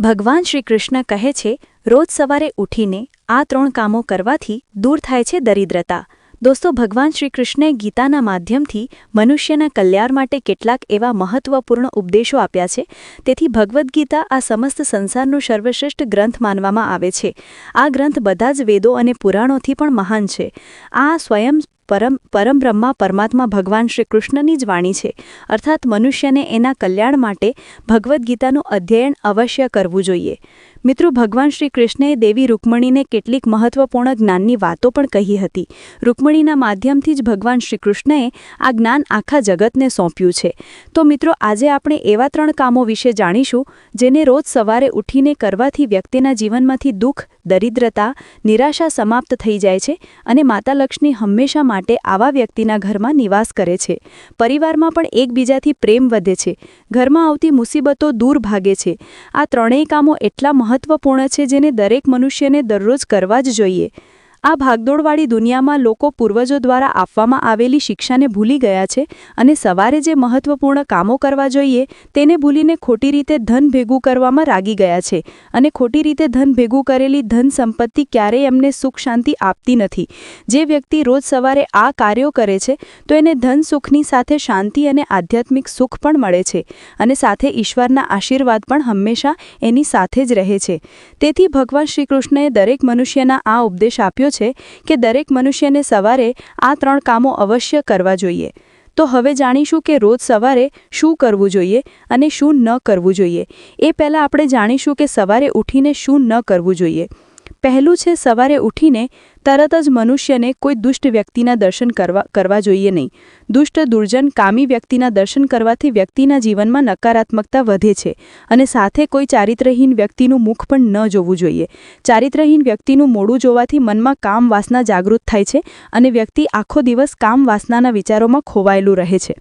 ભગવાન શ્રી કૃષ્ણ કહે છે, રોજ સવારે ઉઠીને આ ત્રણ કામો કરવાથી દૂર થાય છે દરિદ્રતા. દોસ્તો, ભગવાન શ્રી કૃષ્ણે ગીતાના માધ્યમથી મનુષ્યના કલ્યાણ માટે કેટલાક એવા મહત્વપૂર્ણ ઉપદેશો આપ્યા છે. તેથી ભગવદ્ ગીતા આ સમસ્ત સંસારનો સર્વશ્રેષ્ઠ ગ્રંથ માનવામાં આવે છે. આ ગ્રંથ બધા જ વેદો અને પુરાણોથી પણ મહાન છે. આ સ્વયં પરમ પરમબ્રહ્મા પરમાત્મા ભગવાન શ્રી કૃષ્ણની જ વાણી છે. અર્થાત મનુષ્યને એના કલ્યાણ માટે ભગવદ્ ગીતાનું અધ્યયન અવશ્ય કરવું જોઈએ. મિત્રો, ભગવાન શ્રી કૃષ્ણએ દેવી રૂકમણીને કેટલીક મહત્વપૂર્ણ જ્ઞાનની વાતો પણ કહી હતી. રૂકમણીના માધ્યમથી જ ભગવાન શ્રી કૃષ્ણએ આ જ્ઞાન આખા જગતને સોંપ્યું છે. તો મિત્રો, આજે આપણે એવા ત્રણ કામો વિશે જાણીશું, જેને રોજ સવારે ઉઠીને કરવાથી વ્યક્તિના જીવનમાંથી દુઃખ, દરિદ્રતા, નિરાશા સમાપ્ત થઈ જાય છે અને માતા લક્ષ્મી હંમેશા માટે આવા વ્યક્તિના ઘરમાં નિવાસ કરે છે. પરિવારમાં પણ એકબીજાથી પ્રેમ વધે છે. ઘરમાં આવતી મુસીબતો દૂર ભાગે છે. આ ત્રણેય કામો એટલા મહત્વપૂર્ણ છે જેને દરેક મનુષ્યને દરરોજ કરવા જ જોઈએ. આ ભાગદોડવાળી દુનિયામાં લોકો પૂર્વજો દ્વારા આપવામાં આવેલી શિક્ષાને ભૂલી ગયા છે અને સવારે જે મહત્વપૂર્ણ કામો કરવા જોઈએ તેને ભૂલીને ખોટી રીતે ધન ભેગું કરવામાં રાગી ગયા છે. અને ખોટી રીતે ધન ભેગું કરેલી ધન સંપત્તિ ક્યારેય એમને સુખ શાંતિ આપતી નથી. જે વ્યક્તિ રોજ સવારે આ કાર્યો કરે છે, તો એને ધન સુખની સાથે શાંતિ અને આધ્યાત્મિક સુખ પણ મળે છે અને સાથે ઈશ્વરના આશીર્વાદ પણ હંમેશા એની સાથે જ રહે છે. તેથી ભગવાન શ્રીકૃષ્ણએ દરેક મનુષ્યના આ ઉપદેશ આપ્યો છે કે દરેક મનુષ્યને સવારે આ ત્રણ કામો અવશ્ય કરવા જોઈએ. તો હવે જાણીશું કે રોજ સવારે શું કરવું જોઈએ અને શું ન કરવું જોઈએ. એ પહેલાં આપણે જાણીશું કે સવારે ઉઠીને શું ન કરવું જોઈએ. પહેલું છે, સવારે ઉઠીને તરત જ મનુષ્યને કોઈ દુષ્ટ વ્યક્તિના દર્શન કરવા કરવા જોઈએ નહીં. દુષ્ટ, દુર્જન, કામી વ્યક્તિના દર્શન કરવાથી વ્યક્તિના જીવનમાં નકારાત્મકતા વધે છે અને સાથે કોઈ ચારિત્રહીન વ્યક્તિનું મુખ પણ ન જોવું જોઈએ. ચારિત્રહીન વ્યક્તિનું મોડું જોવાથી મનમાં કામ વાસના જાગૃત થાય છે અને વ્યક્તિ આખો દિવસ કામ વાસનાના વિચારોમાં ખોવાયેલું રહે છે.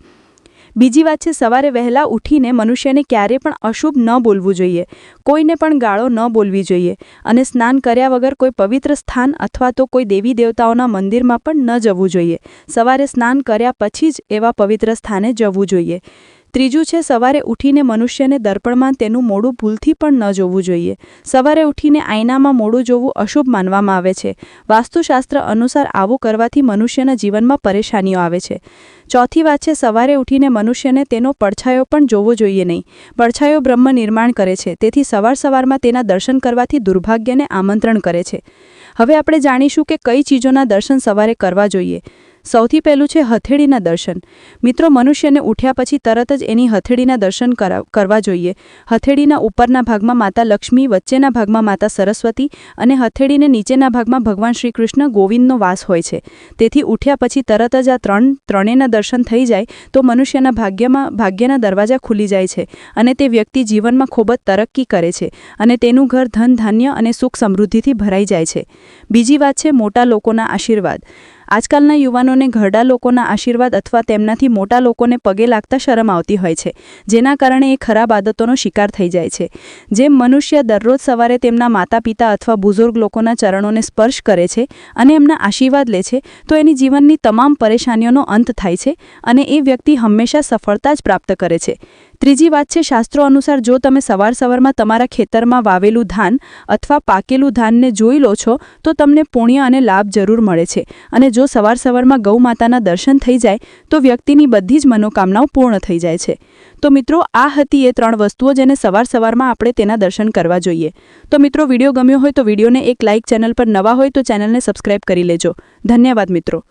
બીજી વાત છે, સવારે વહેલા ઉઠીને મનુષ્યને ક્યારે પણ અશુભ ન બોલવું જોઈએ. કોઈને પણ ગાળો ન બોલવી જોઈએ. અને સ્નાન કર્યા વગર કોઈ પવિત્ર સ્થાન અથવા તો કોઈ દેવી દેવતાઓના મંદિરમાં પણ ન જવું જોઈએ. સવારે સ્નાન કર્યા પછી જ એવા પવિત્ર સ્થાને જવું જોઈએ. ત્રીજું છે, સવારે ઉઠીને મનુષ્યને દર્પણમાં તેનું મોડું ભૂલથી પણ ન જોવું જોઈએ. સવારે ઉઠીને આયનામાં મોડું જોવું અશુભ માનવામાં આવે છે. વાસ્તુશાસ્ત્ર અનુસાર આવું કરવાથી મનુષ્યના જીવનમાં પરેશાનીઓ આવે છે. ચોથી વાત છે, સવારે ઉઠીને મનુષ્યને તેનો પડછાયો પણ જોવો જોઈએ નહીં. પડછાયો બ્રહ્મ નિર્માણ કરે છે, તેથી સવાર સવારમાં તેના દર્શન કરવાથી દુર્ભાગ્યને આમંત્રણ કરે છે. હવે આપણે જાણીશું કે કઈ ચીજોના દર્શન સવારે કરવા જોઈએ. સૌથી પહેલું છે હથેળીના દર્શન. મિત્રો, મનુષ્યને ઉઠ્યા પછી તરત જ એની હથેળીના દર્શન કરવા જોઈએ. હથેળીના ઉપરના ભાગમાં માતા લક્ષ્મી, વચ્ચેના ભાગમાં માતા સરસ્વતી અને હથેળીને નીચેના ભાગમાં ભગવાન શ્રી કૃષ્ણ ગોવિંદનો વાસ હોય છે. તેથી ઉઠ્યા પછી તરત જ આ ત્રણ, ત્રણેયના દર્શન થઈ જાય તો મનુષ્યના ભાગ્યમાં, ભાગ્યના દરવાજા ખુલી જાય છે અને તે વ્યક્તિ જીવનમાં ખૂબ જ તરક્કી કરે છે અને તેનું ઘર ધન, ધાન્ય અને સુખ સમૃદ્ધિથી ભરાઈ જાય છે. બીજી વાત છે મોટા લોકોના આશીર્વાદ. આજકાલના યુવાનોને ઘરડા લોકોના આશીર્વાદ અથવા તેમનાથી મોટા લોકોને પગે લાગતા શરમ આવતી હોય છે, જેના કારણે એ ખરાબ આદતોનો શિકાર થઈ જાય છે. જેમ મનુષ્ય દરરોજ સવારે તેમના માતા પિતા અથવા બુઝુર્ગ લોકોના ચરણોને સ્પર્શ કરે છે અને એમના આશીર્વાદ લે છે, તો એની જીવનની તમામ પરેશાનીઓનો અંત થાય છે અને એ વ્યક્તિ હંમેશા સફળતા જ પ્રાપ્ત કરે છે. ત્રીજી વાત છે, શાસ્ત્રો અનુસાર જો તમે સવાર સવારમાં તમારા ખેતરમાં વાવેલું ધાન અથવા પાકેલું ધાનને જોઈ લો છો, તો તમને પુણ્ય અને લાભ જરૂર મળે છે. અને જો સવાર સવારમાં ગૌ માતાના દર્શન થઈ જાય, તો વ્યક્તિની બધી જ મનોકામનાઓ પૂર્ણ થઈ જાય છે. તો મિત્રો, આ હતી એ ત્રણ વસ્તુઓ જેને સવાર સવારમાં આપણે તેના દર્શન કરવા જોઈએ. તો મિત્રો, વીડિયો ગમ્યો હોય તો વિડીયોને એક લાઇક ચેનલ પર નવા હોય તો ચેનલને સબસ્ક્રાઇબ કરી લેજો. ધન્યવાદ મિત્રો.